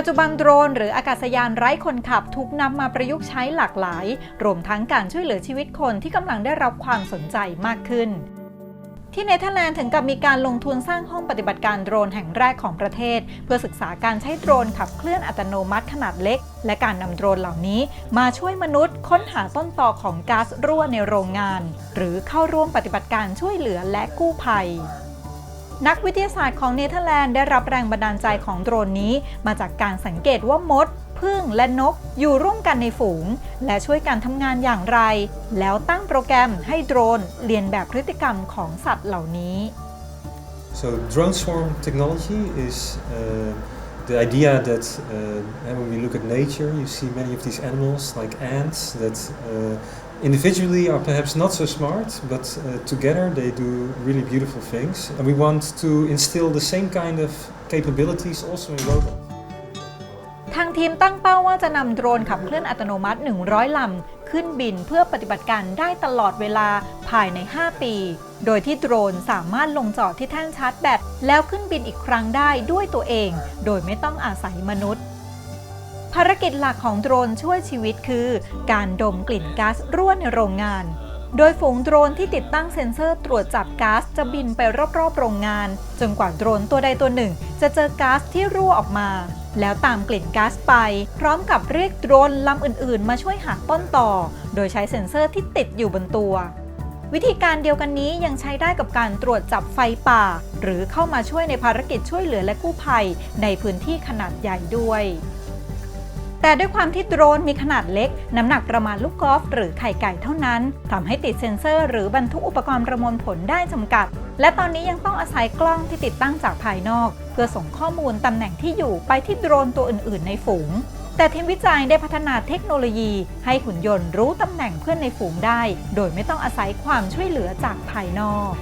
ปัจจุบันโดรนหรืออากาศยานไร้คนขับถูกนำมาประยุกต์ใช้หลากหลาย รวมทั้งการช่วยเหลือชีวิตคนที่กำลังได้รับความสนใจมากขึ้นที่เนเธอร์แลนด์ถึงกับมีการลงทุนสร้างห้องปฏิบัติการโดรนแห่งแรกของประเทศ เพื่อศึกษาการใช้โดรนขับเคลื่อนอัตโนมัติขนาดเล็ก และการนำโดรนเหล่านี้มาช่วยมนุษย์ค้นหาต้นตอของก๊าซรั่วในโรงงาน หรือเข้าร่วมปฏิบัติการช่วยเหลือและกู้ภัย นักวิทยาศาสตร์ของเนเธอร์แลนด์ได้รับแรงบันดาลใจของโดรนนี้ มาจากการสังเกตว่ามดพึ่งและนกอยู่ร่วมกันในฝูง และช่วยการทำงานอย่างไร แล้วตั้งโปรแกรมให้โดรนเรียนแบบพฤติกรรมของสัตว์เหล่านี้ So drone swarm technology is uh, the idea that uh, when we look at nature, you see many of these animals like ants that uh, individually are perhaps not so smart, but uh, together they do really beautiful things. And we want to instill the same kind of capabilities also in robots. ทางทีมตั้งเป้าว่าจะนำโดรนขับเคลื่อนอัตโนมัติ 100 ลำ ขึ้นบินเพื่อปฏิบัติการได้ตลอดเวลาภายใน 5 ปี โดยที่โดรนสามารถลงจอดที่แท่นชาร์จแบตแล้วขึ้นบินอีกครั้งได้ด้วยตัวเอง โดยไม่ต้องอาศัยมนุษย์ ภารกิจหลักของโดรนช่วยชีวิตคือ การดมกลิ่นก๊าซรั่วในโรงงานโดยฝูงโดรนที่ติดตั้งเซ็นเซอร์ตรวจจับก๊าซจะบินไปรอบๆ โรงงาน จนกว่าโดรนตัวใดตัวหนึ่ง จะเจอก๊าซที่รั่วออกมา แล้วตามกลิ่นก๊าซไป พร้อมกับเรียกโดรนลำอื่นๆ มาช่วยหาต้นต่อ โดยใช้เซ็นเซอร์ที่ติดอยู่บนตัว วิธีการเดียวกันนี้ยังใช้ได้กับการตรวจจับไฟป่า หรือเข้ามาช่วยในภารกิจช่วยเหลือและกู้ภัย ในพื้นที่ขนาดใหญ่ด้วยแต่ด้วยความที่โดรนมีขนาดเล็ก น้ำหนักประมาณลูกกอล์ฟหรือไข่ไก่เท่านั้นทำให้ติดเซ็นเซอร์หรือบรรทุกอุปกรณ์ประมวลผลได้จำกัด และตอนนี้ยังต้องอาศัยกล้องที่ติดตั้งจากภายนอก เพื่อส่งข้อมูลตำแหน่งที่อยู่ไปที่โดรนตัวอื่น ๆ ในฝูง แต่ทีมวิจัยได้พัฒนาเทคโนโลยีให้หุ่นยนต์รู้ตำแหน่งเพื่อนในฝูงได้ โดยไม่ต้องอาศัยความช่วยเหลือจากภายนอก